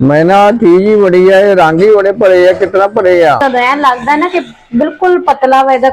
ਮੈਂ ਨਾ ਚੀਜ਼ ਹੀ ਬੜੀ ਆ ਇਹ ਰੰਗ ਹੀ ਬੜੇ ਭਰੇ ਆ ਕਿਤਨਾ ਭਰੇ ਆ। ਤਾਂ ਐਂ ਲੱਗਦਾ ਨਾ ਕਿ ਬਿਲਕੁਲ ਪਤਲਾ ਵਾ ਇਹਦਾ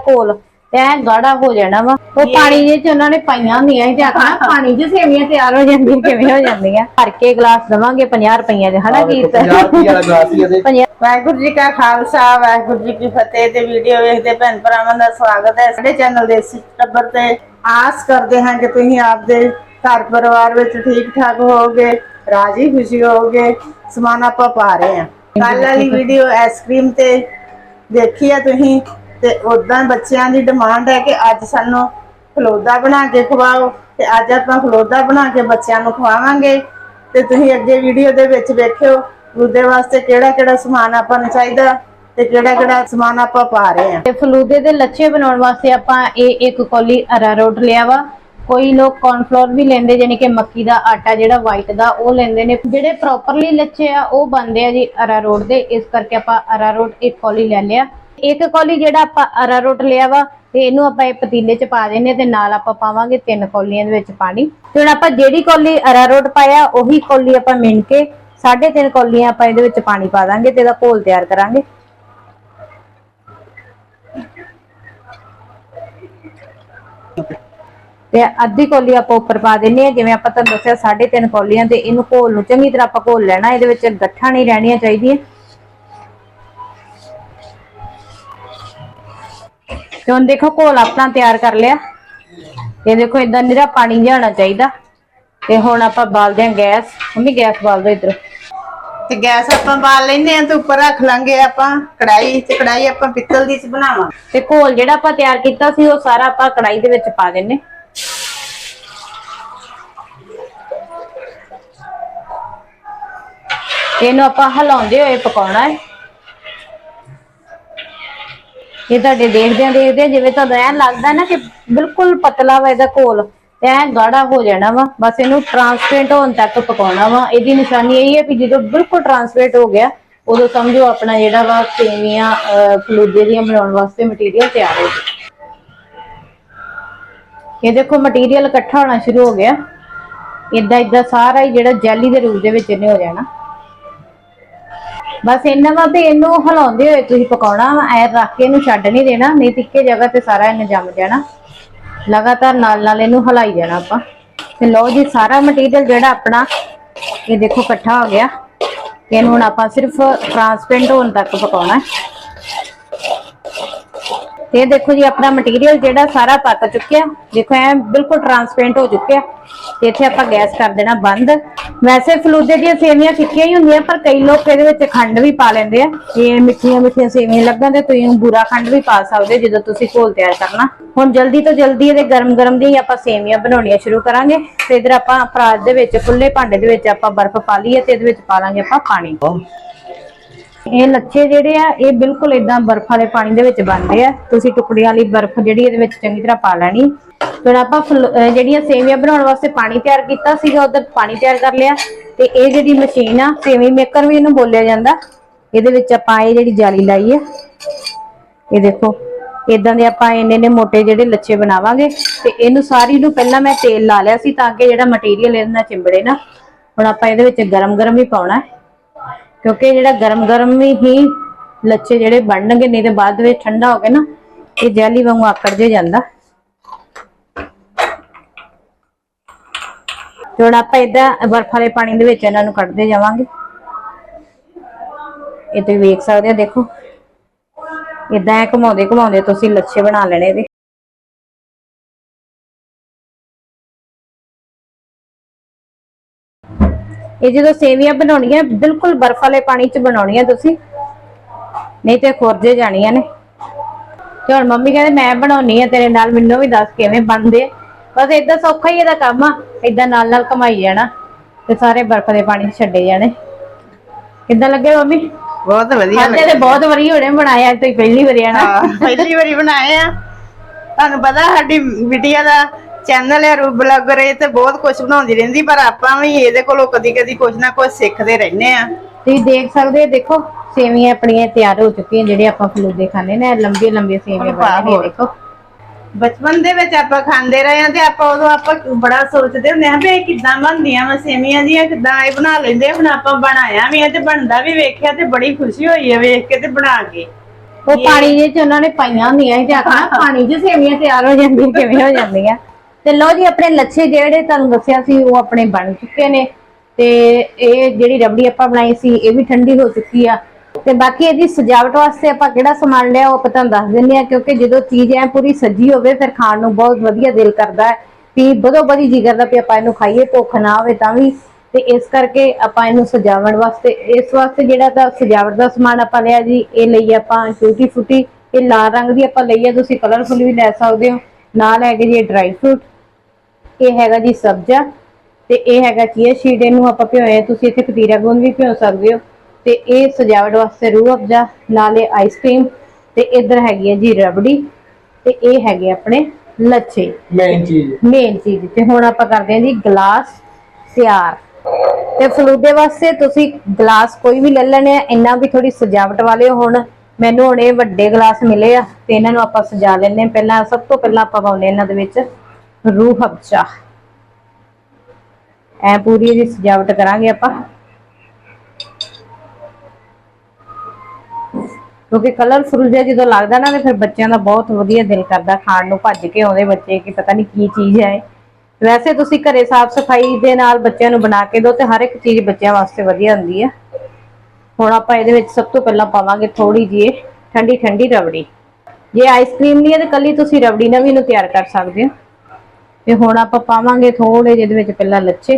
ਤੇ ਐ ਗਾੜਾ ਹੋ ਜਾਣਾ ਵਾ। ਉਹ ਪਾਣੀ ਜੇ ਚ ਉਹਨਾਂ ਨੇ ਪਾਈਆਂ ਹੁੰਦੀਆਂ ਸੀ ਤੇ ਆਖਣਾ ਪਾਣੀ ਚ ਸੇਵੀਆਂ ਤਿਆਰ ਹੋ ਜਾਂਦੀਆਂ ਕਿਵੇਂ ਹੋ ਜਾਂਦੀਆਂ। ਭਰ ਕੇ ਗਲਾਸ ਦਵਾਂਗੇ 50 ਰੁਪਈਆ ਦੇ ਹਨਾ ਕੀਰਤ 50 ਰੁਪਏ ਵਾਲਾ ਗਲਾਸ ਹੀ ਇਹਦੇ ਵਾਹਿਗੁਰੂ ਜੀ ਕਾ ਖਾਲਸਾ ਵਾਹਿਗੁਰੂ ਜੀ ਕੀ ਫਤਿਹ ਤੇ ਵੀਡੀਓ ਵੇਖਦੇ ਭੈਣ ਭਰਾਵਾਂ ਦਾ ਸਵਾਗਤ ਹੈ। ਸਾਡੇ ਚੈਨਲ ਦੇ ਟੱਬਰ ਤੇ ਆਸ ਕਰਦੇ ਹਾਂ ਕਿ ਤੁਸੀਂ ਆਪਦੇ ਘਰ ਪਰਿਵਾਰ ਵਿੱਚ ਠੀਕ ਠਾਕ ਹੋਵੋਗੇ। ਰਾਜੀ ਖੁਸ਼ੀ ਹੋਵੋਗੇ ਸਮਾਨ ਆਪਾਂ ਪਾ ਰਹੇ ਹਾਂ। ਕੱਲ ਵਾਲੀ ਵੀਡੀਓ ਆਈਸਕ੍ਰੀਮ ਤੇ ਦੇਖੀ ਆ ਤੁਸੀਂ ਤੇ ਉਦਾਂ ਬੱਚਿਆਂ ਦੀ ਡਿਮਾਂਡ ਹੈ ਕਿ ਅੱਜ ਸਾਨੂੰ ਫਲੋਦਾ ਬਣਾ ਕੇ ਖਵਾਓ ਤੇ ਅੱਜ ਆਪਾਂ ਫਲੋਦਾ ਬਣਾ ਕੇ ਬੱਚਿਆਂ ਨੂੰ ਖਵਾਵਾਂਗੇ। ਤੇ ਤੁਸੀਂ ਅੱਗੇ ਵੀਡੀਓ ਦੇ ਵਿੱਚ ਵੇਖਿਓ ਉਹਦੇ ਵਾਸਤੇ ਕਿਹੜਾ ਕਿਹੜਾ ਸਮਾਨ ਆਪਾਂ ਨੂੰ ਚਾਹੀਦਾ ਤੇ ਕਿਹੜਾ ਕਿਹੜਾ ਸਮਾਨ ਆਪਾਂ ਪਾ ਰਹੇ ਹਾਂ। ਤੇ ਫਲੂਦੇ ਦੇ ਲੱਛੇ ਬਣਾਉਣ ਵਾਸਤੇ ਆਪਾਂ ਇਹ ਇੱਕ ਕੋਲੀ ਅਰਾਰੋਟ ਲਿਆ ਵਾ। ਕੋਈ ਲੋਕ ਕੌਰਨਫਲੋਰ ਵੀ ਲੈਂਦੇ ਜਾਨੀ ਕਿ ਮੱਕੀ ਦਾ ਆਟਾ ਜਿਹੜਾ ਵਾਈਟ ਦਾ, ਉਹ ਲੈਂਦੇ ਨੇ। ਜਿਹੜੇ ਪ੍ਰੋਪਰਲੀ ਲੱਛੇ ਆ, ਉਹ ਬਣਦੇ ਆ ਜੀ ਅਰਾਰੋਟ ਦੇ। ਇਸ ਕਰਕੇ ਆਪਾਂ ਅਰਾਰੋਟ ਇੱਕ ਕੌਲੀ ਲੈ ਲਿਆ। ਇੱਕ ਕੌਲੀ ਜਿਹੜਾ ਆਪਾਂ ਅਰਾਰੋਟ ਲਿਆ ਵਾ, ਤੇ ਇਹਨੂੰ ਆਪਾਂ ਇਹ ਪਤੀਲੇ 'ਚ ਪਾ ਦੇਣੇ ਤੇ ਨਾਲ ਆਪਾਂ ਪਾਵਾਂਗੇ ਤਿੰਨ ਕੌਲੀਆਂ ਦੇ ਵਿੱਚ ਪਾਣੀ। ਤੇ ਹੁਣ ਆਪਾਂ ਜਿਹੜੀ ਕੌਲੀ ਅਰਾਰੋਟ ਪਾਇਆ, ਉਹੀ ਕੌਲੀ ਆਪਾਂ ਮਿਣ ਕੇ 3.5 ਕੌਲੀਆਂ ਆਪਾਂ ਇਹਦੇ ਵਿੱਚ ਪਾਣੀ ਪਾ ਦਾਂਗੇ ਤੇ ਇਹਦਾ ਘੋਲ ਤਿਆਰ ਕਰਾਂਗੇ। ਤੇ ਅੱਧੀ ਕੌਲੀ ਆਪਾਂ ਉੱਪਰ ਪਾ ਦਿੰਨੇ ਆ ਜਿਵੇਂ ਆਪਾਂ ਤੁਹਾਨੂੰ ਦੱਸਿਆ 3.5 ਕੌਲੀਆਂ ਤੇ ਇਹਨੂੰ ਘੋਲ ਨੂੰ ਚੰਗੀ ਤਰ੍ਹਾਂ ਆਪਾਂ ਘੋਲ ਲੈਣਾ ਇਹਦੇ ਵਿੱਚ ਗੱਠਾਂ ਨਹੀਂ ਰਹਿਣੀਆਂ ਚਾਹੀਦੀਆਂ। ਤੇ ਹੁਣ ਦੇਖੋ ਘੋਲ ਆਪਣਾ ਤਿਆਰ ਕਰ ਲਿਆ। ਇਹ ਦੇਖੋ ਇਦਾਂ ਨਿਰਾ ਪਾਣੀ ਜਿਹਾ ਹੋਣਾ ਚਾਹੀਦਾ। ਤੇ ਹੁਣ ਆਪਾਂ ਬਾਲਦੇ ਹਾਂ ਗੈਸ। ਮੰਮੀ ਗੈਸ ਬਾਲ ਦੋ ਇਧਰ। ਤੇ ਗੈਸ ਆਪਾਂ ਬਾਲ ਲੈਂਦੇ ਆ ਤੇ ਉੱਪਰ ਰੱਖ ਲਾਂਗੇ ਆਪਾਂ ਕੜਾਈ ਤੇ ਕੜਾਈ ਆਪਾਂ ਪਿੱਤਲ ਦੀ ਚ ਬਣਾਵਾਂਗੇ। ਤੇ ਘੋਲ ਜਿਹੜਾ ਆਪਾਂ ਤਿਆਰ ਕੀਤਾ ਸੀ ਉਹ ਸਾਰਾ ਆਪਾਂ ਕੜਾਈ ਦੇ ਵਿੱਚ ਪਾ ਦਿੰਨੇ ਇਹਨੂੰ ਆਪਾਂ ਹਿਲਾਉਂਦੇ ਹੋਏ ਪਕਾਉਣਾ ਹੈ। ਇਹ ਤੁਹਾਡੇ ਦੇਖਦਿਆਂ ਦੇਖਦਿਆਂ ਜਿਵੇਂ ਤੁਹਾਨੂੰ ਐਂ ਲੱਗਦਾ ਨਾ ਕਿ ਬਿਲਕੁਲ ਪਤਲਾ ਵਾ ਇਹਦਾ ਘੋਲ, ਤੇ ਐਂ ਗਾੜਾ ਹੋ ਜਾਣਾ ਵਾ। ਬਸ ਇਹਨੂੰ ਟਰਾਂਸਪੇਰੈਂਟ ਹੋਣ ਤੱਕ ਪਕਾਉਣਾ ਵਾ। ਇਹਦੀ ਨਿਸ਼ਾਨੀ ਇਹ ਹੈ ਕਿ ਜਦੋਂ ਬਿਲਕੁਲ ਟਰਾਂਸਪੇਰੈਂਟ ਹੋ ਗਿਆ, ਉਦੋਂ ਸਮਝੋ ਆਪਣਾ ਜਿਹੜਾ ਵਾ ਸੇਵੀਆਂ ਫਲੂਦੇ ਦੀਆਂ ਬਣਾਉਣ ਵਾਸਤੇ ਮਟੀਰੀਅਲ ਤਿਆਰ ਹੋ ਗਿਆ ਇਹ ਦੇਖੋ ਮਟੀਰੀਅਲ ਇਕੱਠਾ ਹੋਣਾ ਸ਼ੁਰੂ ਹੋ ਗਿਆ। ਇਦਾਂ ਇਦਾਂ ਸਾਰਾ ਹੀ ਜਿਹੜਾ ਜੈਲੀ ਦੇ ਰੂਪ ਦੇ ਵਿੱਚ ਇਹਨੇ ਹੋ ਜਾਣਾ। ਬਸ ਇਹਨਾਂ ਵਾ ਤੇ ਇਹਨੂੰ ਹਿਲਾਉਂਦੇ ਹੋਏ ਤੁਸੀਂ ਪਕਾਉਣਾ ਵਾ, ਐ ਰੱਖ ਕੇ ਇਹਨੂੰ ਛੱਡ ਨਹੀਂ ਦੇਣਾ, ਨਹੀਂ ਤੇ ਜਗ੍ਹਾ ਤੇ ਸਾਰਾ ਇਹਨੇ ਜੰਮ ਜਾਣਾ। ਲਗਾਤਾਰ ਨਾਲ ਨਾਲ ਇਹਨੂੰ ਹਿਲਾਈ ਜਾਣਾ ਆਪਾਂ। ਤੇ ਲਓ ਜੀ, ਸਾਰਾ ਮਟੀਰੀਅਲ ਜਿਹੜਾ ਆਪਣਾ, ਇਹ ਦੇਖੋ ਇਕੱਠਾ ਹੋ ਗਿਆ। ਇਹਨੂੰ ਹੁਣ ਆਪਾਂ ਸਿਰਫ ਟਰਾਂਸਪੇਰੈਂਟ ਹੋਣ ਤੱਕ ਪਕਾਉਣਾ। ਤੇ ਦੇਖੋ ਜੀ, ਆਪਣਾ ਮਟੀਰੀਅਲ ਜਿਹੜਾ ਸਾਰਾ ਪੱਕ ਚੁੱਕਿਆ। ਦੇਖੋ, ਐ ਬਿਲਕੁਲ ਟਰਾਂਸਪੇਰੈਂਟ ਹੋ ਚੁੱਕਿਆ। ਤੇ ਇੱਥੇ ਆਪਾਂ ਗੈਸ ਕਰ ਦੇਣਾ ਬੰਦ। ਵੈਸੇ ਫਲੂਦੇ ਦੀਆਂ ਸੇਵੀਆਂ ਫਿੱਕੀਆਂ ਹੀ ਹੁੰਦੀਆਂ ਪਰ ਕਈ ਲੋਕ ਇਹਦੇ ਵਿੱਚ ਖੰਡ ਵੀ ਪਾ ਲੈਂਦੇ ਆ। ਇਹ ਮਿੱਠੀਆਂ ਮਿੱਠੀਆਂ ਸੇਵੀਆਂ ਲੱਗਣ ਤੇ ਤੁਸੀਂ ਬੂਰਾ ਖੰਡ ਵੀ ਪਾ ਸਕਦੇ ਹੋ ਜਦੋਂ ਤੁਸੀਂ ਘੋਲ ਤਿਆਰ ਕਰਨਾ। ਹੁਣ ਜਲਦੀ ਤੋਂ ਜਲਦੀ ਇਹਦੇ ਗਰਮ ਗਰਮ ਦੀਆਂ ਹੀ ਆਪਾਂ ਸੇਵੀਆਂ ਬਣਾਉਣੀਆਂ ਸ਼ੁਰੂ ਕਰਾਂਗੇ ਤੇ ਇਧਰ ਆਪਾਂ ਪਰਾਤ ਦੇ ਵਿੱਚ ਖੁੱਲੇ ਭਾਂਡੇ ਦੇ ਵਿੱਚ ਆਪਾਂ ਬਰਫ਼ ਪਾ ਲਈਏ ਤੇ ਇਹਦੇ ਵਿੱਚ ਪਾ ਲਾਂਗੇ ਆਪਾਂ ਪਾਣੀ। ਇਹ ਲੱਛੇ ਜਿਹੜੇ ਆ ਇਹ ਬਿਲਕੁਲ ਇਦਾਂ ਬਰਫ਼ ਵਾਲੇ ਪਾਣੀ ਦੇ ਵਿੱਚ ਬਣਦੇ ਆ। ਤੁਸੀਂ ਟੁਕੜੀਆਂ ਵਾਲੀ ਬਰਫ਼ ਜਿਹੜੀ ਇਹਦੇ ਵਿੱਚ ਚੰਗੀ ਤਰ੍ਹਾਂ ਪਾ ਲੈਣੀ। ਹੁਣ ਆਪਾਂ ਫਲ- ਜਿਹੜੀਆਂ ਸੇਵੀਆਂ ਬਣਾਉਣ ਵਾਸਤੇ ਪਾਣੀ ਤਿਆਰ ਕੀਤਾ ਸੀਗਾ, ਉਧਰ ਪਾਣੀ ਤਿਆਰ ਕਰ ਲਿਆ। ਤੇ ਇਹ ਜਿਹੜੀ ਮਸ਼ੀਨ ਆ ਸੇਵੀ ਮੇਕਰ ਵੀ ਇਹਨੂੰ ਬੋਲਿਆ ਜਾਂਦਾ। ਇਹਦੇ ਵਿੱਚ ਆਪਾਂ ਇਹ ਜਿਹੜੀ ਜਾਲੀ ਲਾਈ ਆ। ਇਹ ਦੇਖੋ ਇਦਾਂ ਦੇ ਆਪਾਂ ਇੰਨੇ ਨੇ ਮੋਟੇ ਜਿਹੜੇ ਲੱਛੇ ਬਣਾਵਾਂਗੇ। ਤੇ ਇਹਨੂੰ ਸਾਰੀ ਨੂੰ ਪਹਿਲਾਂ ਮੈਂ ਤੇਲ ਲਾ ਲਿਆ ਸੀ ਤਾਂ ਕਿ ਜਿਹੜਾ ਮਟੀਰੀਅਲ ਇਹਦੇ ਨਾਲ ਚਿੰਬੜੇ ਨਾ। ਹੁਣ ਆਪਾਂ ਇਹਦੇ ਵਿੱਚ ਗਰਮ ਗਰਮ ਹੀ ਪਾਉਣਾ ਹੈ। ਕਿਉਂਕਿ ਜਿਹੜਾ ਗਰਮ ਗਰਮ ਹੀ ਲੱਛੇ ਜਿਹੜੇ ਬਣਨਗੇ, ਨਹੀਂ ਤੇ ਬਾਅਦ ਵਿੱਚ ਠੰਡਾ ਹੋ ਕੇ ਨਾ, ਇਹ ਜੈਲੀ ਵਾਂਗੂ ਆਕੜ ਜੇ ਜਾਂਦਾ। ਤੇ ਹੁਣ ਆਪਾਂ ਇਦਾਂ ਬਰਫ ਵਾਲੇ ਪਾਣੀ ਦੇ ਵਿੱਚ ਇਹਨਾਂ ਨੂੰ ਕੱਢਦੇ ਜਾਵਾਂਗੇ। ਇਹ ਤੁਸੀਂ ਵੇਖ ਸਕਦੇ ਹੋ, ਦੇਖੋ। ਇਦਾਂ ਇਹ ਘੁਮਾਉਂਦੇ ਘੁਮਾਉਂਦੇ ਤੁਸੀਂ ਲੱਛੇ ਬਣਾ ਲੈਣੇ ਇਹਦੇ। ਇਹ ਜਦੋਂ ਸੇਵੀਆਂ ਬਣਾਉਣੀਆਂ, ਬਿਲਕੁਲ ਬਰਫ਼ ਵਾਲੇ ਪਾਣੀ 'ਚ ਬਣਾਉਣੀਆਂ ਤੁਸੀਂ। ਨਹੀਂ ਤੇ ਖੁਰਜੇ ਜਾਣੀਆਂ ਨੇ। ਤੇ ਹੁਣ ਮੰਮੀ ਕਹਿੰਦੇ, ਮੈਂ ਬਣਾਉਣੀ ਆ, ਤੇਰੇ ਨਾਲ ਮੈਨੂੰ ਵੀ ਦੱਸ ਕਿਵੇਂ ਬਣਦੇ ਆ। ਬਸ ਇਦਾਂ ਸੌਖਾ ਹੀ ਇਹਦਾ ਕੰਮ ਆ। ਇਦਾਂ ਨਾਲ ਨਾਲ ਕਮਾਈ ਜਾਣਾ ਤੇ ਸਾਰੇ ਬਰਫ਼ ਦੇ ਪਾਣੀ 'ਚ ਛੱਡੇ ਜਾਣੇ। ਕਿੱਦਾਂ ਲੱਗੇ ਮੰਮੀ? ਬਹੁਤ ਵਧੀਆ ਅੱਜ ਤੇ ਬਹੁਤ ਵਾਰੀ ਹੋਣੇ ਬਣਾਇਆ ਤੁਸੀਂ ਪਹਿਲੀ ਵਾਰੀ ਆਣਾ ਪਹਿਲੀ ਵਾਰੀ ਬਣਾਏ ਆ। ਤੁਹਾਨੂੰ ਪਤਾ ਸਾਡੀ ਬਿਟੀਆ ਦਾ ਚੈਨਲ ਹੈ ਰੂ ਬਲੌਗਰ ਇਹ ਤੇ ਬਹੁਤ ਕੁਝ ਬਣਾਉਂਦੀ ਰਹਿੰਦੀ ਪਰ ਆਪਾਂ ਵੀ ਇਹਦੇ ਕੋਲੋਂ ਕਦੀ ਕਦੀ ਕੁਝ ਨਾ ਕੁਝ ਸਿੱਖਦੇ ਰਹਿੰਦੇ ਆ। ਤੁਸੀਂ ਦੇਖ ਸਕਦੇ ਹੋ ਦੇਖੋ ਸੇਵੀਆਂ ਆਪਣੀਆਂ ਤਿਆਰ ਹੋ ਚੁੱਕੀਆਂ ਜਿਹੜੇ ਆਪਾਂ ਫਲੂਦੇ ਖਾਣੇ ਨੇ ਲੰਬੀਆਂ ਲੰਬੀਆਂ ਸੇਵੀਆਂ ਹੋਰ। ਦੇਖੋ। ਬਚਪਨ ਦੇ ਵਿੱਚ ਆਪਾਂ ਖਾਂਦੇ ਰਹੇ ਆ ਤੇ ਆਪਾਂ ਉਦੋਂ ਆਪਾਂ ਬੜਾ ਸੋਚਦੇ ਹੁੰਦੇ ਆ ਵੀ ਇਹ ਕਿੱਦਾਂ ਬਣਦੀਆਂ ਵਾ ਸੇਮੀਆਂ ਜੀਆਂ ਕਿੱਦਾਂ ਇਹ ਬਣਾ ਲੈਂਦੇ ਹੁਣ ਆਪਾਂ ਬਣਾਇਆ ਵੀ ਆ ਤੇ ਬਣਦਾ ਵੀ ਵੇਖਿਆ ਤੇ ਬੜੀ ਖੁਸ਼ੀ ਹੋਈ ਆ ਵੇਖ ਕੇ ਤੇ ਬਣਾ ਕੇ। ਉਹ ਪਾਣੀ ਜਿਹੇ ਚ ਉਹਨਾਂ ਨੇ ਪਾਈਆਂ ਹੁੰਦੀਆਂ ਸੀ ਤੇ ਆਖਣਾ ਪਾਣੀ 'ਚ ਸੇਵੀਆਂ ਤਿਆਰ ਹੋ ਜਾਂਦੀਆਂ ਕਿਵੇਂ ਹੋ ਜਾਂਦੀਆਂ। ਤੇ ਲਓ ਜੀ ਆਪਣੇ ਲੱਛੇ ਜਿਹੜੇ ਤੁਹਾਨੂੰ ਦੱਸਿਆ ਸੀ ਉਹ ਆਪਣੇ ਬਣ ਚੁੱਕੇ ਨੇ। ਤੇ ਇਹ ਜਿਹੜੀ ਰਬੜੀ ਆਪਾਂ ਬਣਾਈ ਸੀ ਇਹ ਵੀ ਠੰਡੀ ਹੋ ਚੁੱਕੀ ਆ। ਤੇ ਬਾਕੀ ਇਹਦੀ ਸਜਾਵਟ ਵਾਸਤੇ ਆਪਾਂ ਕਿਹੜਾ ਸਮਾਨ ਲਿਆ ਉਹ ਆਪਾਂ ਦੱਸ ਦਿੰਦੇ ਆ ਕਿਉਂਕਿ ਜਦੋਂ ਚੀਜ਼ ਐ ਪੂਰੀ ਸਜੀ ਹੋਵੇ ਫਿਰ ਖਾਣ ਨੂੰ ਬਹੁਤ ਵਧੀਆ ਦਿਲ ਕਰਦਾ ਹੈ। ਵੀ ਬਦੋ ਬਦੀ ਜੀ ਕਰਦਾ ਵੀ ਆਪਾਂ ਇਹਨੂੰ ਖਾਈਏ, ਭੁੱਖ ਨਾ ਹੋਵੇ ਤਾਂ ਵੀ। ਤੇ ਇਸ ਕਰਕੇ ਆਪਾਂ ਇਹਨੂੰ ਸਜਾਵਣ ਵਾਸਤੇ, ਇਸ ਵਾਸਤੇ ਜਿਹੜਾ ਤਾਂ ਸਜਾਵਟ ਦਾ ਸਮਾਨ ਆਪਾਂ ਲਿਆ ਜੀ, ਇਹ ਲਈ ਆਪਾਂ ਟੂਟੀ ਫੁੱਟੀ, ਇਹ ਲਾਲ ਰੰਗ ਦੀ ਆਪਾਂ ਲਈ ਆ, ਤੁਸੀਂ ਕਲਰਫੁਲ ਵੀ ਲੈ ਸਕਦੇ ਹੋ। ਨਾਲ ਹੈਗੇ ਜੀ ਡਰਾਈ ਫਰੂਟ ਇਹ ਹੈਗਾ ਜੀ ਸਬਜ਼ਾ, ਤੇ ਇਹ ਹੈਗਾ ਚੀਆ ਸ਼ੀਡ ਇਹਨੂੰ ਆਪਾਂ ਭਿਓਏ ਤੁਸੀਂ ਇੱਥੇ ਪਤੀਰਾ ਗੁੰਦ ਵੀ ਭਿਓ ਸਕਦੇ ਹੋ। ਤੇ ਇਹ ਸਜਾਵਟ ਵਾਸਤੇ ਰੂਹ ਅਫਜ਼ਾ ਨਾਲੇ ਆਈਸਕ੍ਰੀਮ ਤੇ ਇੱਧਰ ਹੈਗੀ ਹੈ ਜੀ ਰਬੜੀ ਤੇ ਇਹ ਹੈਗੇ ਆਪਣੇ ਲੱਛੇ। ਮੇਨ ਚੀਜ਼। ਮੇਨ ਚੀਜ਼। ਤੇ ਹੁਣ ਆਪਾਂ ਕਰਦੇ ਹਾਂ ਜੀ ਗਲਾਸ ਤਿਆਰ। ਤੇ ਫਲੂਦੇ ਵਾਸਤੇ ਤੁਸੀਂ ਗਲਾਸ ਕੋਈ ਵੀ ਲੈ ਲੈਣੇ ਆ ਇੰਨਾ ਵੀ ਥੋੜੀ ਸਜਾਵਟ ਵਾਲੇ ਹੋਣ। ਮੈਨੂੰ ਹੁਣ ਇਹ ਵੱਡੇ ਗਲਾਸ ਮਿਲੇ ਆ ਤੇ ਇਹਨਾਂ ਨੂੰ ਆਪਾਂ ਸਜਾ ਲੈਣੇ ਪਹਿਲਾਂ ਸਭ ਤੋਂ ਪਹਿਲਾਂ ਆਪਾਂ ਪਾਉਨੇ ਇਹਨਾਂ ਦੇ ਵਿੱਚ ਰੂਹ ਅਫਜ਼ਾ। ਐ ਪੂਰੀ ਇਹਦੀ ਸਜਾਵਟ ਕਰਾਂਗੇ ਆਪਾਂ। ਕਿਉਂਕਿ ਕਲਰਫੁਲ ਜਿਹਾ ਜਦੋਂ ਲੱਗਦਾ ਨਾ, ਤੇ ਫਿਰ ਬੱਚਿਆਂ ਦਾ ਬਹੁਤ ਵਧੀਆ ਦਿਲ ਕਰਦਾ ਖਾਣ ਨੂੰ ਭੱਜ ਕੇ ਆਉਂਦੇ ਬੱਚੇ ਕਿ ਪਤਾ ਨਹੀਂ ਕੀ ਚੀਜ਼ ਹੈ ਵੈਸੇ ਤੁਸੀਂ ਘਰੇ ਸਾਫ਼ ਸਫ਼ਾਈ ਦੇ ਨਾਲ ਬੱਚਿਆਂ ਨੂੰ ਬਣਾ ਕੇ ਦਿਓ ਤੇ ਹਰ ਇੱਕ ਚੀਜ਼ ਬੱਚਿਆਂ ਵਾਸਤੇ ਵਧੀਆ ਹੁੰਦੀ ਹੈ। ਹੁਣ ਆਪਾਂ ਇਹਦੇ ਵਿੱਚ ਸਭ ਤੋਂ ਪਹਿਲਾਂ ਪਾਵਾਂਗੇ ਥੋੜੀ ਜਿਹੀ ਠੰਡੀ ਠੰਡੀ ਰਬੜੀ। ਜੇ ਆਈਸਕ੍ਰੀਮ ਨਹੀਂ ਹੈ, ਤੇ ਕੱਲੀ ਤੁਸੀਂ ਰਬੜੀ ਨਾਲ ਵੀ ਇਹਨੂੰ ਤਿਆਰ ਕਰ ਸਕਦੇ ਹੋ। ਤੇ ਹੁਣ ਆਪਾਂ ਪਾਵਾਂਗੇ ਥੋੜੇ ਜਿਹੇ ਦੇ ਵਿੱਚ ਪਹਿਲਾਂ ਲੱਛੇ।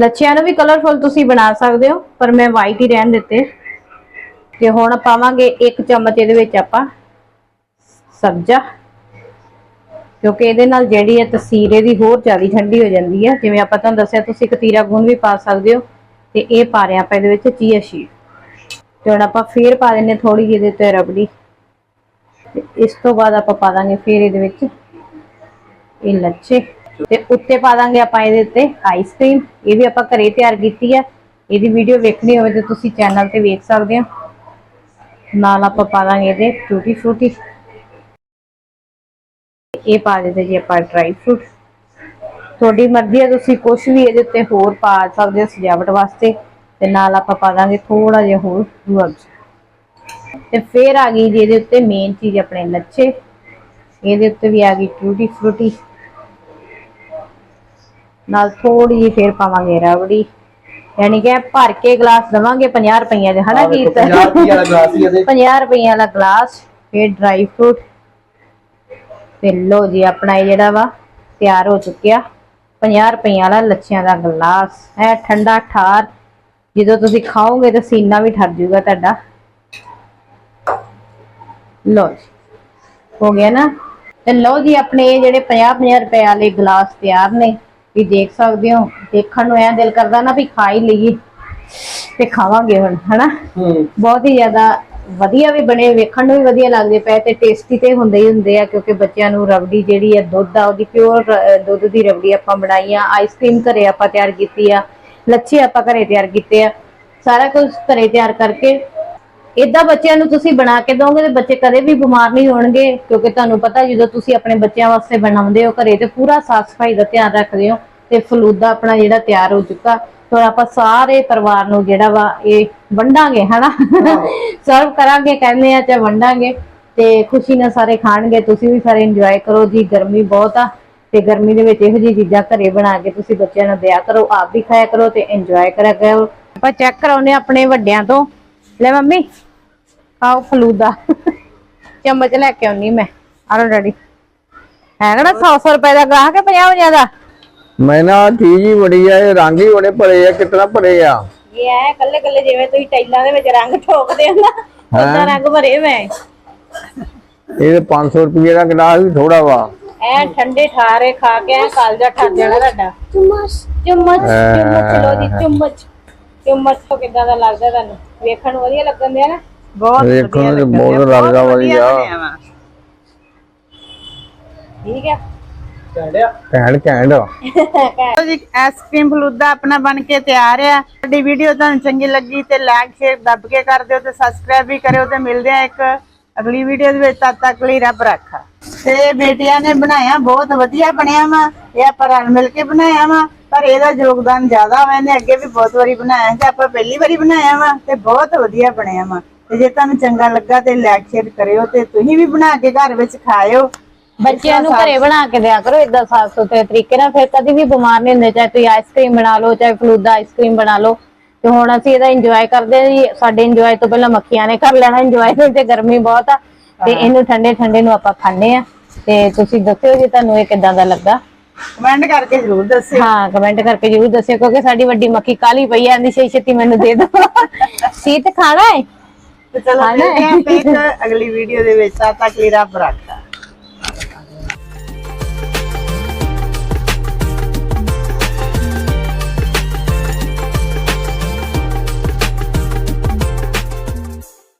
ਲੱਛਿਆਂ ਨੂੰ ਵੀ ਕਲਰਫੁਲ ਤੁਸੀਂ ਬਣਾ ਸਕਦੇ ਹੋ, ਪਰ ਮੈਂ ਵਾਈਟ ਹੀ ਰਹਿਣ ਦਿੱਤੇ। ਤੇ ਹੁਣ ਪਾਵਾਂਗੇ ਇੱਕ ਚਮਚ ਇਹਦੇ ਵਿੱਚ ਆਪਾਂ ਸਬਜ਼ਾ, ਕਿਉਂਕਿ ਇਹਦੇ ਨਾਲ ਜਿਹੜੀ ਹੈ ਤਸੀਰ ਇਹਦੀ ਹੋਰ ਜ਼ਿਆਦਾ ਠੰਡੀ ਹੋ ਜਾਂਦੀ ਹੈ ਜਿਵੇਂ ਆਪਾਂ ਤੁਹਾਨੂੰ ਦੱਸਿਆ, ਤੁਸੀਂ ਕਤੀਰਾ ਗੁੰਦ ਵੀ ਪਾ ਸਕਦੇ ਹੋ, ਤੇ ਇਹ ਪਾ ਰਹੇ ਆਪਾਂ ਇਹਦੇ ਵਿੱਚ ਚੀਆ ਸ਼ੀਡ ਤੇ ਹੁਣ ਆਪਾਂ ਫੇਰ ਪਾ ਦਿੰਨੇ ਥੋੜੀ ਜਿਹੀ ਇਹਦੇ ਤੇ ਰਬੜੀ। ਤੇ ਇਸ ਤੋਂ ਬਾਅਦ ਆਪਾਂ ਪਾ ਦਾਂਗੇ ਫੇਰ ਇਹਦੇ ਵਿੱਚ ਇਹ ਲੱਛੇ। ਤੇ ਉੱਤੇ ਪਾ ਦਾਂਗੇ ਆਪਾਂ ਇਹਦੇ ਉੱਤੇ ਆਈਸਕ੍ਰੀਮ ਇਹ ਵੀ ਆਪਾਂ ਘਰੇ ਤਿਆਰ ਕੀਤੀ ਆ। ਇਹਦੀ ਵੀਡੀਓ ਵੇਖਣੀ ਹੋਵੇ ਤੇ ਤੁਸੀਂ ਚੈਨਲ ਤੇ ਵੇਖ ਸਕਦੇ ਹੋ। ਨਾਲ ਆਪਾਂ ਪਾ ਦਾਂਗੇ ਇਹਦੇ ਟੂਟੀ ਫਰੂਟੀ ਇਹ ਪਾ ਦਿੱਤੇ ਜੀ ਆਪਾਂ ਡਰਾਈ ਫਰੂਟ ਤੁਹਾਡੀ ਮਰਜ਼ੀ ਹੈ ਤੁਸੀਂ ਕੁਝ ਵੀ ਇਹਦੇ ਉੱਤੇ ਹੋਰ ਪਾ ਸਕਦੇ ਹੋ ਸਜਾਵਟ ਵਾਸਤੇ। ਤੇ ਨਾਲ ਆਪਾਂ ਪਾ ਦਾਂਗੇ ਥੋੜਾ ਜਿਹਾ ਹੋਰ ਰੂਅਬਜ਼ ਤੇ ਫੇਰ ਆ ਗਈ ਜੀ ਇਹਦੇ ਉੱਤੇ ਮੇਨ ਚੀਜ਼ ਆਪਣੇ ਲੱਛੇ। ਇਹਦੇ ਉੱਤੇ ਵੀ ਆ ਗਈ ਟੂਟੀ ਫਰੂਟੀ ਨਾਲ ਥੋੜੀ ਜਿਹੀ ਫੇਰ ਪਾਵਾਂਗੇ ਰਬੜੀ। ਯਾਨੀ ਕਿ ਭਰ ਕੇ ਗਲਾਸ ਦਵਾਂਗੇ 50 ਰੁਪਈਆ ਦੇ ਹਨਾ ਗੀਤ? 50 ਰੁਪਏ ਵਾਲਾ ਗਲਾਸ ਹੀ ਇਹਦੇ 50 ਰੁਪਈਆ ਵਾਲਾ ਗਲਾਸ ਫੇਰ ਡਰਾਈ ਫਰੂਟ ਤੇ ਲੋ ਜੀ ਆਪਣਾ ਇਹ ਜਿਹੜਾ ਵਾ ਤਿਆਰ ਹੋ ਚੁੱਕਿਆ। 50 ਰੁਪਈਆ ਵਾਲਾ ਲੱਛਿਆਂ ਦਾ ਗਲਾਸ। ਹੈ ਠੰਡਾ ਠਾਰ ਜਦੋਂ ਤੁਸੀਂ ਖਾਓਗੇ ਤਾਂ ਸੀਨਾ ਵੀ ਠਰ ਜਾਊਗਾ ਤੁਹਾਡਾ। ਲੋ ਜੀ ਹੋ ਗਿਆ ਨਾ? ਤੇ ਲਓ ਜੀ ਆਪਣੇ ਇਹ ਜਿਹੜੇ 50 50 ਰੁਪਏ ਵਾਲੇ ਗਲਾਸ ਤਿਆਰ ਨੇ। ਵੀ ਦੇਖ ਸਕਦੇ ਹੋ ਦੇਖਣ ਨੂੰ ਐ ਦਿਲ ਕਰਦਾ ਨਾ ਵੀ ਖਾ ਹੀ ਲਈਏ ਤੇ ਖਾਵਾਂਗੇ ਹੁਣ ਹਨਾ? ਬਹੁਤ ਹੀ ਜ਼ਿਆਦਾ ਵਧੀਆ ਵੀ ਬਣੇ ਵੇਖਣ ਨੂੰ ਵੀ ਵਧੀਆ ਲੱਗਦੇ ਪਏ ਤੇ ਟੇਸਟੀ ਤੇ ਹੁੰਦੇ ਹੀ ਹੁੰਦੇ ਆ ਕਿਉਂਕਿ ਬੱਚਿਆਂ ਨੂੰ ਰਬੜੀ ਜਿਹੜੀ ਆ ਦੁੱਧ ਆ ਉਹਦੀ ਪਿਓਰ ਦੁੱਧ ਦੀ ਰਬੜੀ ਆਪਾਂ ਬਣਾਈ ਆ ਆਈਸਕ੍ਰੀਮ ਘਰੇ ਆਪਾਂ ਤਿਆਰ ਕੀਤੀ ਆ ਲੱਛੇ ਆਪਾਂ ਘਰੇ ਤਿਆਰ ਕੀਤੇ ਆ ਸਾਰਾ ਕੁਝ ਘਰੇ ਤਿਆਰ ਕਰਕੇ ਇਦਾਂ ਬੱਚਿਆਂ ਨੂੰ ਤੁਸੀਂ ਬਣਾ ਕੇ ਦੋਗੇ ਤੇ ਬੱਚੇ ਕਦੇ ਵੀ ਬਿਮਾਰ ਨਹੀਂ ਹੋਣਗੇ ਕਿਉਂਕਿ ਤੁਹਾਨੂੰ ਪਤਾ ਜਦੋਂ ਤੁਸੀਂ ਆਪਣੇ ਬੱਚਿਆਂ ਵਾਸਤੇ ਬਣਾਉਂਦੇ ਹੋ ਘਰੇ ਤੇ ਪੂਰਾ ਸਾਫ਼ ਸਫ਼ਾਈ ਦਾ ਧਿਆਨ ਰੱਖਦੇ ਹੋ ਤੇ ਫਲੂਦਾ ਆਪਣਾ ਜਿਹੜਾ ਤਿਆਰ ਹੋ ਚੁੱਕਾ। ਹੁਣ ਆਪਾਂ ਸਾਰੇ ਪਰਿਵਾਰ ਨੂੰ ਜਿਹੜਾ ਵਾ ਇਹ ਵੰਡਾਂਗੇ ਹਨਾ? ਸਰਵ ਕਰਾਂਗੇ ਕਹਿੰਦੇ ਆ ਤੇ ਵੰਡਾਂਗੇ। ਤੇ ਖੁਸ਼ੀ ਨਾਲ ਸਾਰੇ ਖਾਣਗੇ ਤੁਸੀਂ ਵੀ ਸਾਰੇ ਇੰਜੋਏ ਕਰੋ ਜੀ ਗਰਮੀ ਬਹੁਤ ਆ ਤੇ ਗਰਮੀ ਦੇ ਵਿੱਚ ਇਹੋ ਜਿਹੀ ਚੀਜ਼ਾਂ ਘਰੇ ਬਣਾ ਕੇ ਤੁਸੀਂ ਬੱਚਿਆਂ ਨੂੰ ਦਿਆ ਕਰੋ ਆਪ ਵੀ ਖਾਇਆ ਕਰੋ ਤੇ ਇੰਜੋਏ ਕਰਿਆ ਕਰੋ। ਆਪਾਂ ਚੈੱਕ ਕਰਾਉਨੇ ਆਪਣੇ ਵੱਡਿਆਂ ਤੋਂ ਲੈ ਮੰਮੀ ਆਓ ਫਲੂਦਾ। ਚਮਚ ਲੈ ਕੇ ਆਉਣੀ ਮੈਂ। Hello daddy. ਹੈ ਕਿਹੜਾ 100 100 ਰੁਪਏ ਦਾ ਗਾਹ ਕੇ 50 50 ਦਾ? ਮੈਂ ਨਾ ਚੀਜ਼ ਹੀ ਬੜੀ ਆ ਇਹ ਰੰਗ ਹੀ ਬੜੇ ਭਰੇ ਆ ਕਿਤਨਾ ਭਰੇ ਆ। ਇਹ ਐ ਕੱਲੇ ਕੱਲੇ ਜਿਵੇਂ ਤੁਸੀਂ ਟਾਈਲਾਂ ਦੇ ਵਿੱਚ ਰੰਗ ਠੋਕਦੇ ਹੋ ਨਾ ਉਦਾਂ ਰੰਗ ਭਰੇ ਮੈਂ। ਇਹ 500 ਰੁਪਏ ਦਾ ਗਲਾਸ ਵੀ ਥੋੜਾ ਵਾ। ਐ ਠੰਡੇ ਠਾਰੇ ਖਾ ਕੇ ਐ ਕਾਲਜਾ ਠਰ ਜਾਣਾ ਤੁਹਾਡਾ। ਚੁੰਮਚ। ਚੁੰਮਚ ਚੁੰਮਚ ਲੋ ਜੀ ਚੁੰਮਚ। ਚੁੰਮਚ ਤੋਂ ਕਿੱਦਾਂ ਦਾ ਲੱਗਦਾ ਤੁਹਾਨੂੰ? ਵੇਖਣ ਨੂੰ ਵਧੀਆ ਲੱਗਣ ਦਿਆ ਨਾ? ਬਹੁਤ ਵੇਖਣ ਵਧੀਆ ਨੂੰ ਲੱਗਣ ਬਹੁਤ ਡਿਆ, ਲੱਗਦਾ ਵਧੀਆ। ਬਣਿਆ ਵਾ। ਠੀਕ ਹੈ ਘੈਂਟ ਘੈਂਟ ਲਓ ਜੀ ਆਈਸਕ੍ਰੀਮ ਫਲੂਦਾ ਆਪਣਾ ਬਣ ਕੇ ਤਿਆਰ ਆ। ਸਾਡੀ ਵੀਡੀਓ ਤੁਹਾਨੂੰ ਚੰਗੀ ਲੱਗੀ ਤੇ ਲਾਈਕ ਸ਼ੇਅਰ ਦੱਬ ਕੇ ਕਰ ਦਿਓ ਤੇ ਸਬਸਕ੍ਰਾਈਬ ਵੀ ਕਰਿਓ ਤੇ ਮਿਲਦੇ ਆ ਇੱਕ ਅਗਲੀ ਵੀਡੀਓ ਦੇ ਵਿੱਚ। ਤਦ ਤੱਕ ਲਈ ਰੱਬ ਰਾਖਾ। ਤੇ ਬੇਟੀਆਂ ਨੇ ਬਣਾਇਆ ਬਹੁਤ ਵਧੀਆ ਬਣਿਆ ਵਾ। ਇਹ ਆਪਾਂ ਰਲ ਮਿਲ ਕੇ ਬਣਾਇਆ ਵਾ। ਪਰ ਇਹਦਾ ਯੋਗਦਾਨ ਜ਼ਿਆਦਾ ਵਾ ਇਹਨੇ ਅੱਗੇ ਵੀ ਬਹੁਤ ਵਾਰੀ ਬਣਾਇਆ ਤੇ ਆਪਾਂ ਪਹਿਲੀ ਵਾਰੀ ਬਣਾਇਆ ਵਾ ਤੇ ਬਹੁਤ ਵਧੀਆ ਬਣਿਆ ਵਾ। ਤੇ ਜੇ ਤੁਹਾਨੂੰ ਚੰਗਾ ਲੱਗਾ ਤੇ ਲਾਈਕ ਸ਼ੇਅਰ ਕਰਿਓ ਤੇ ਤੁਸੀਂ ਵੀ ਬਣਾ ਕੇ ਘਰ ਵਿੱਚ ਖਾਇਓ। ਬੱਚਿਆਂ ਨੂੰ ਘਰੇ ਬਣਾ ਕੇ ਦਿਆ ਕਰੋ ਇਦਾਂ ਸਾਫ਼ ਸੁਥਰੇ ਤਰੀਕੇ ਨਾਲ। ਫਿਰ ਕਦੀ ਵੀ ਬਿਮਾਰ ਨਹੀਂ ਹੁੰਦੇ ਚਾਹੇ ਤੁਸੀਂ ਆਈਸਕ੍ਰੀਮ ਬਣਾ ਲਓ ਚਾਹੇ ਫਲੂਦਾ ਆਈਸਕ੍ਰੀਮ ਬਣਾ ਲਓ। ਤੇ ਹੁਣ ਅਸੀਂ ਇਹਦਾ ਇੰਜੋਏ ਕਰਦੇ ਜੀ। ਸਾਡੇ ਇੰਜੋਏ ਤੋਂ ਪਹਿਲਾਂ ਮੱਖੀਆਂ ਨੇ ਕਰ ਲੈਣਾ ਇੰਜੋਏ ਤੇ ਗਰਮੀ ਬਹੁਤ ਆ। ਤੇ ਇਹਨੂੰ ਠੰਡੇ ਠੰਡੇ ਨੂੰ ਆਪਾਂ ਖਾਂਦੇ ਆ ਤੇ ਤੁਸੀਂ ਦੱਸਿਓ ਜੀ ਤੁਹਾਨੂੰ ਇਹ ਕਿਦਾਂ ਦਾ ਲੱਗਾ? ਕਮੈਂਟ ਕਰਕੇ ਜ਼ਰੂਰ ਦੱਸਿਓ। ਹਾਂ ਕਮੈਂਟ ਕਰਕੇ ਜਰੂਰ ਦੱਸਿਓ ਕਿਉਂਕਿ ਸਾਡੀ ਵੱਡੀ ਮੱਖੀ ਕਾਲੀ ਪਈ ਆ ਇੰਨੀ ਛੇਤੀ ਛੇਤੀ ਮੈਨੂੰ ਦੇ ਦਿਓ। ਸੀਤ ਖਾਣਾ ਹੈ ਤੇ ਚਲੋ ਮਿਲਦੇ ਹਾਂ ਫਿਰ ਅਗਲੀ ਵੀਡੀਓ ਦੇ ਵਿੱਚ। ਤਦ ਤੱਕ ਲਈ ਰੱਬ ਰਾਖਾ।